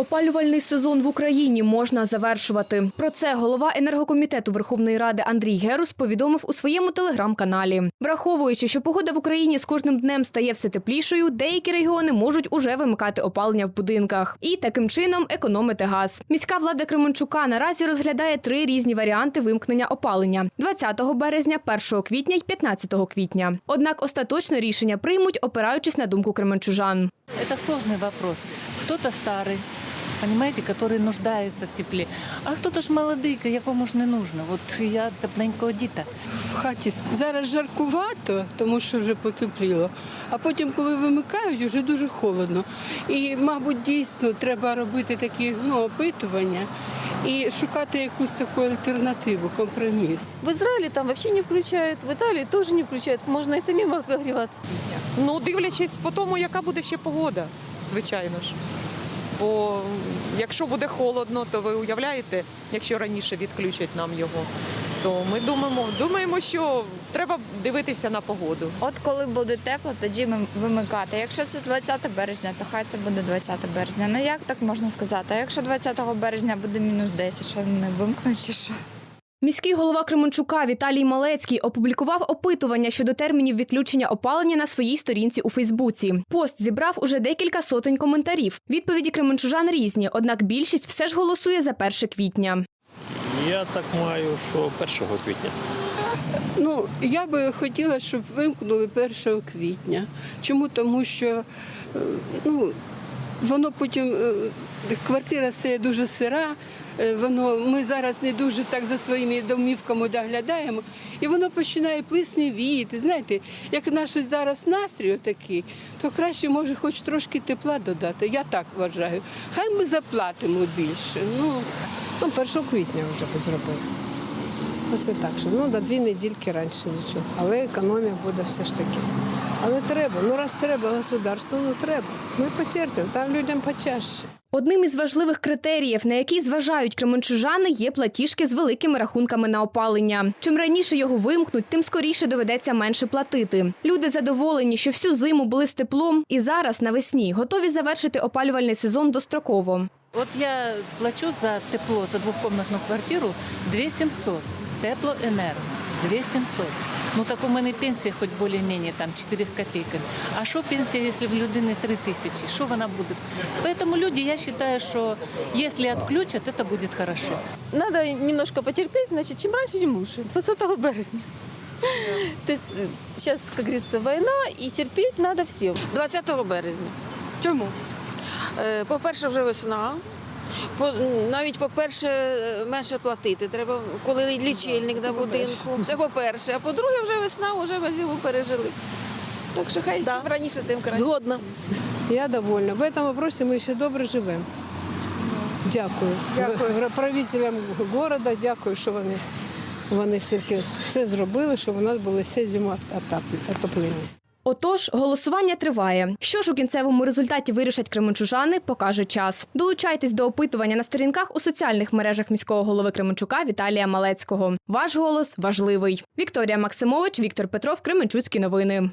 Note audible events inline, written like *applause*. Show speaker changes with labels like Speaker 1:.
Speaker 1: Опалювальний сезон в Україні можна завершувати. Про це голова енергокомітету Верховної Ради Андрій Герус повідомив у своєму телеграм-каналі. Враховуючи, що погода в Україні з кожним днем стає все теплішою, деякі регіони можуть уже вимикати опалення в будинках і таким чином економити газ. Міська влада Кременчука наразі розглядає три різні варіанти вимкнення опалення: 20 березня, 1 квітня й 15 квітня. Однак остаточне рішення приймуть, опираючись на думку кременчужан.
Speaker 2: Это сложный вопрос. Кто-то старый, понимаете, который нуждается в тепле, а кто-то ж молодий, якому ж не нужно. От я тепленького діта.
Speaker 3: В хаті зараз жаркувато, тому що вже потепліло. А потім, коли вимикають, вже дуже холодно. І, мабуть, дійсно треба робити такі ну, опитування і шукати якусь таку альтернативу, компроміс.
Speaker 4: В Израиле там вообще не включают, в Италии тоже не включают. Можно и самим *laughs* обогреваться.
Speaker 5: Ну, дивлячись по тому, яка буде ще погода, звичайно ж. Бо якщо буде холодно, то ви уявляєте, якщо раніше відключать нам його, то ми думаємо, думаємо, що треба дивитися на погоду.
Speaker 6: От коли буде тепло, тоді ми вимикати. Якщо це 20 березня, то хай це буде 20 березня. Ну як так можна сказати? А якщо 20 березня буде мінус 10, що не вимкнуть чи що?
Speaker 1: Міський голова Кременчука Віталій Малецький опублікував опитування щодо термінів відключення опалення на своїй сторінці у Фейсбуці. Пост зібрав уже декілька сотень коментарів. Відповіді кременчужан різні, однак більшість все ж голосує за 1 квітня.
Speaker 7: Я так маю, що 1 квітня.
Speaker 3: Ну, я би хотіла, щоб вимкнули 1 квітня. Чому? Тому що е, ну, воно потім, е, квартира стає дуже сира, е, воно, ми зараз не дуже так за своїми домівками доглядаємо, і воно починає плисневіти. Знаєте, як наш зараз настрій такий, то краще може хоч трошки тепла додати. Я так вважаю. Хай ми заплатимо більше. Ну,
Speaker 8: Ну, 1 квітня вже позробили. зробили. Оце так, що ну, на дві недільки раніше нічого. Але економія буде все ж таки. Але треба, ну раз треба государству, ну треба. Ми потерпимо, там людям почаще.
Speaker 1: Одним із важливих критеріїв, на які зважають кременчужани, є платіжки з великими рахунками на опалення. Чим раніше його вимкнуть, тим скоріше доведеться менше платити. Люди задоволені, що всю зиму були з теплом, і зараз навесні готові завершити опалювальний сезон достроково.
Speaker 2: От я плачу за тепло, за двохкомнатну квартиру 2700. Теплоенерго 2700. Ну так у мене пенсія хоч більш-менш там 4 з копійками. А що пенсія, якщо в людини 3 тисячі? Що вона буде? Поэтому люди, я вважаю, що якщо відключать, це буде хорошо.
Speaker 4: Надо немножко потерпеть, значит, чем раньше, тем лучше. 20 березня. *laughs* То есть сейчас, как говорится, война, и терпеть надо всем.
Speaker 9: 20 березня. Чому? Е, По-перше, вже весна. По, навіть по-перше, менше платити треба, коли лічильник на будинку. Це по-перше. А по-друге, вже весна, вже ми зиму пережили. Так що хай чим раніше, тим краще.
Speaker 4: Згодна.
Speaker 8: Я довольна. В цьому вопросі ми ще добре живемо. Дякую. Дякую правителям міста, дякую, що вони, вони все-таки все зробили, щоб у нас були все зима отоплення.
Speaker 1: Отож, голосування триває. Що ж у кінцевому результаті вирішать кременчужани, покаже час. Долучайтесь до опитування на сторінках у соціальних мережах міського голови Кременчука Віталія Малецького. Ваш голос важливий. Вікторія Максимович, Віктор Петров, Кременчуцькі новини.